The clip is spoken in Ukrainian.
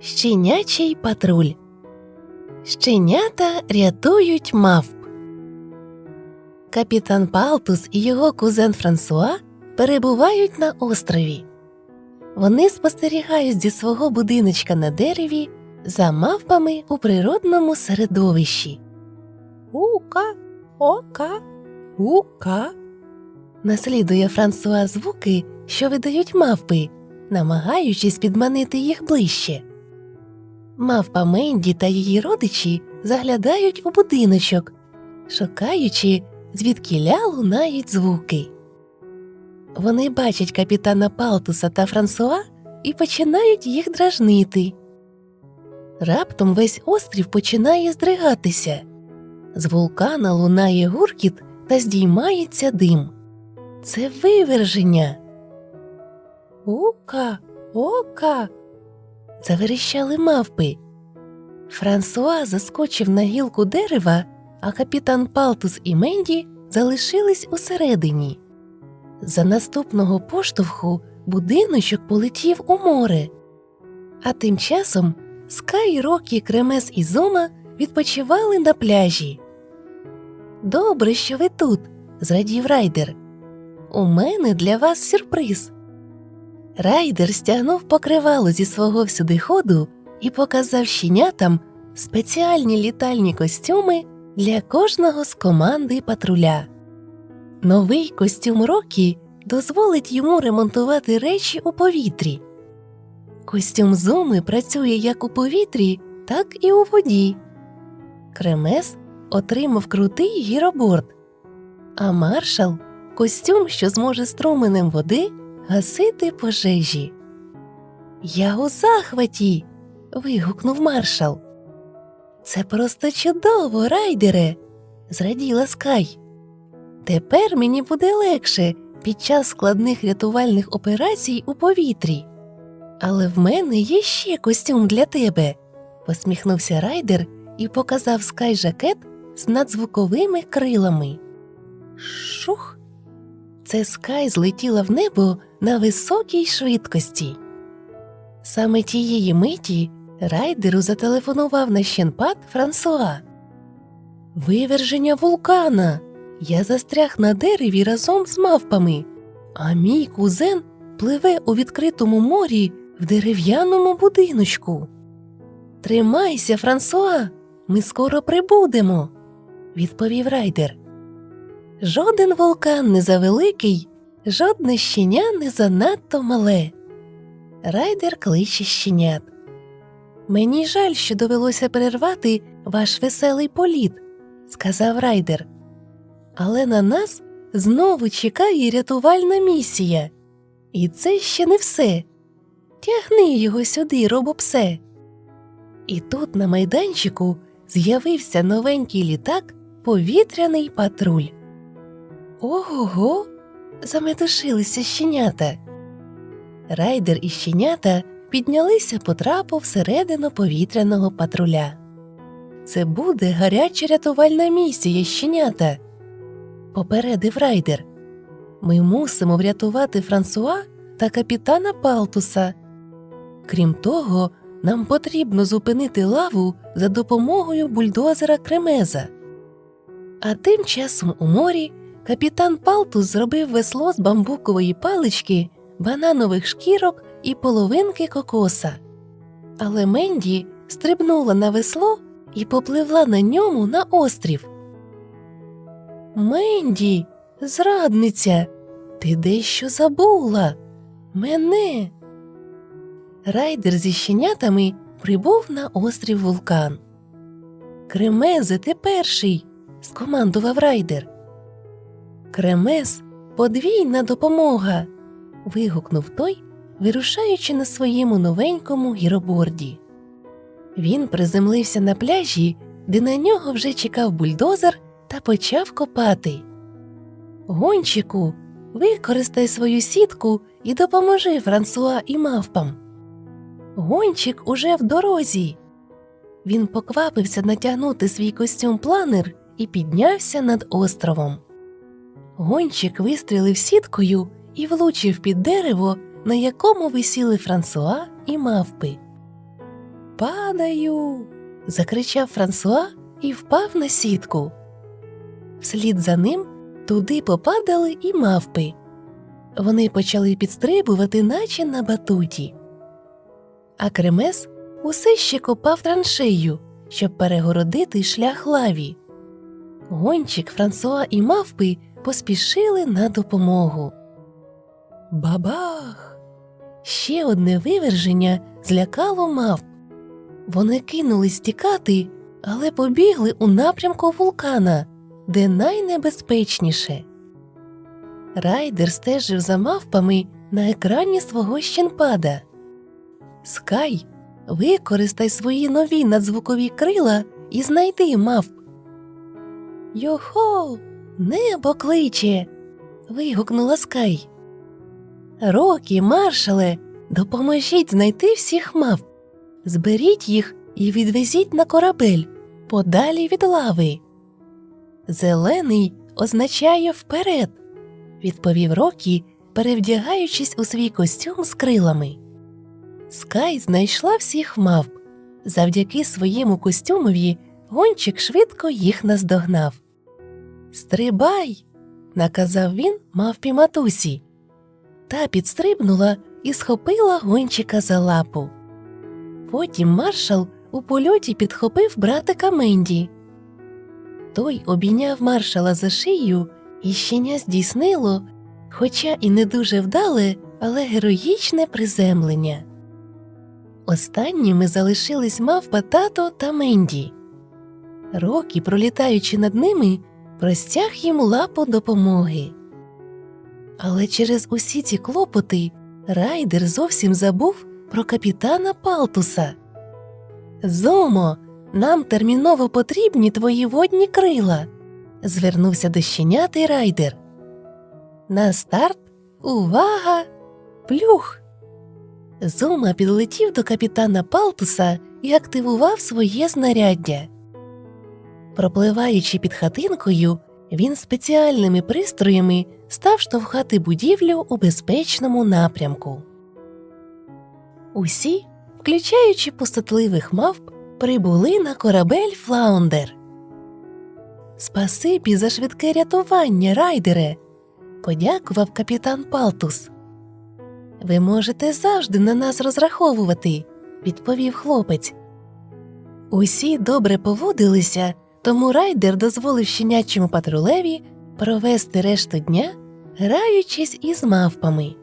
Щенячий патруль. Щенята рятують мавп. Капітан Палтус і його кузен Франсуа перебувають на острові. Вони спостерігають зі свого будиночка на дереві за мавпами у природному середовищі. Ука, ока, ука. Наслідує Франсуа звуки, що видають мавпи, намагаючись підманити їх ближче. Мавпа Менді та її родичі заглядають у будиночок, шукаючи, звідкіля лунають звуки. Вони бачать капітана Палтуса та Франсуа і починають їх дражнити. Раптом весь острів починає здригатися. З вулкана лунає гуркіт та здіймається дим. Це виверження. Ука, ока. Заверещали мавпи. Франсуа заскочив на гілку дерева, а капітан Палтус і Менді залишились усередині. За наступного поштовху будиночок полетів у море. А тим часом Скай, Рокі, Кремес і Зома відпочивали на пляжі. Добре, що ви тут, зрадів райдер. У мене для вас сюрприз. Райдер стягнув покривало зі свого всюдиходу і показав щенятам спеціальні літальні костюми для кожного з команди патруля. Новий костюм Рокі дозволить йому ремонтувати речі у повітрі. Костюм зуми працює як у повітрі, так і у воді. Кремес отримав крутий гіроборд, а маршал костюм, що зможе струменем води гасити пожежі. Я у захваті. вигукнув маршал. Це просто чудово, райдере, зраділа Скай. Тепер мені буде легше під час складних рятувальних операцій у повітрі. Але в мене є ще костюм для тебе, посміхнувся райдер і показав скай жакет з надзвуковими крилами. Шух. Це скай злетіла в небо на високій швидкості. Саме тієї миті райдеру зателефонував на щенпад Франсуа. Виверження вулкана. Я застряг на дереві разом з мавпами, а мій кузен пливе у відкритому морі в дерев'яному будиночку. Тримайся, Франсуа, ми скоро прибудемо, відповів райдер. Жоден вулкан не завеликий, жодне щеня не занадто мале. Райдер кличе щенят. Мені жаль, що довелося перервати ваш веселий політ, сказав райдер. Але на нас знову чекає рятувальна місія. І це ще не все. Тягни його сюди, робопсе. І тут на майданчику з'явився новенький літак повітряний патруль. Ого, заметушилися щенята. Райдер і щенята піднялися по трапу всередину повітряного патруля. Це буде гаряча рятувальна місія щенята, попередив райдер. Ми мусимо врятувати Франсуа та капітана Палтуса. Крім того, нам потрібно зупинити лаву за допомогою бульдозера Кремеза. А тим часом у морі капітан Палтус зробив весло з бамбукової палички, бананових шкірок і половинки кокоса. Але Менді стрибнула на весло і попливла на ньому на острів. Менді, зрадниця, ти дещо забула. Мене. Райдер зі щенятами прибув на острів вулкан. Кремезе, ти перший, скомандував райдер. Кремез подвійна допомога. вигукнув той, вирушаючи на своєму новенькому гіроборді. Він приземлився на пляжі, де на нього вже чекав бульдозер та почав копати. Гончику, використай свою сітку і допоможи Франсуа і мавпам. Гончик уже в дорозі. Він поквапився натягнути свій костюм планер і піднявся над островом. Гончик вистрілив сіткою і влучив під дерево, на якому висіли Франсуа і мавпи. Падаю. закричав Франсуа і впав на сітку. Вслід за ним туди попадали і мавпи. Вони почали підстрибувати, наче на батуті. А Кремес усе ще копав траншею, щоб перегородити шлях лаві. Гончик, Франсуа і мавпи поспішили на допомогу. Бабах! Ще одне виверження злякало мавп. Вони кинулись тікати, але побігли у напрямку вулкана, де найнебезпечніше. Райдер стежив за мавпами на екрані свого щенпада. Скай, використай свої нові надзвукові крила і знайди мавп. Йохо, небо кличе. вигукнула Скай. Рокі, маршале, допоможіть знайти всіх мавп. Зберіть їх і відвезіть на корабель подалі від лави. Зелений означає вперед, відповів Рокі, перевдягаючись у свій костюм з крилами. Скай знайшла всіх мавп. Завдяки своєму костюмові гончик швидко їх наздогнав. Стрибай, наказав він мавпі матусі. Та підстрибнула і схопила гончика за лапу. Потім маршал у польоті підхопив братика Менді. Той обійняв маршала за шию, і щеня здійснило, хоча і не дуже вдале, але героїчне приземлення. Останніми залишились мавпа тато та Менді. Рокі, пролітаючи над ними, простяг їм лапу допомоги. Але через усі ці клопоти райдер зовсім забув про капітана Палтуса. Зомо, нам терміново потрібні твої водні крила. звернувся до щеняти райдер. На старт увага! Плюх! Зома підлетів до капітана Палтуса і активував своє знаряддя. Пропливаючи під хатинкою, він спеціальними пристроями став штовхати будівлю у безпечному напрямку. Усі, включаючи пустотливих мавп, прибули на корабель Флаундер. Спасибі за швидке рятування, райдере, подякував капітан Палтус. Ви можете завжди на нас розраховувати, відповів хлопець. Усі добре поводилися, тому райдер дозволив щенячому патрулеві провести решту дня, граючись із мавпами.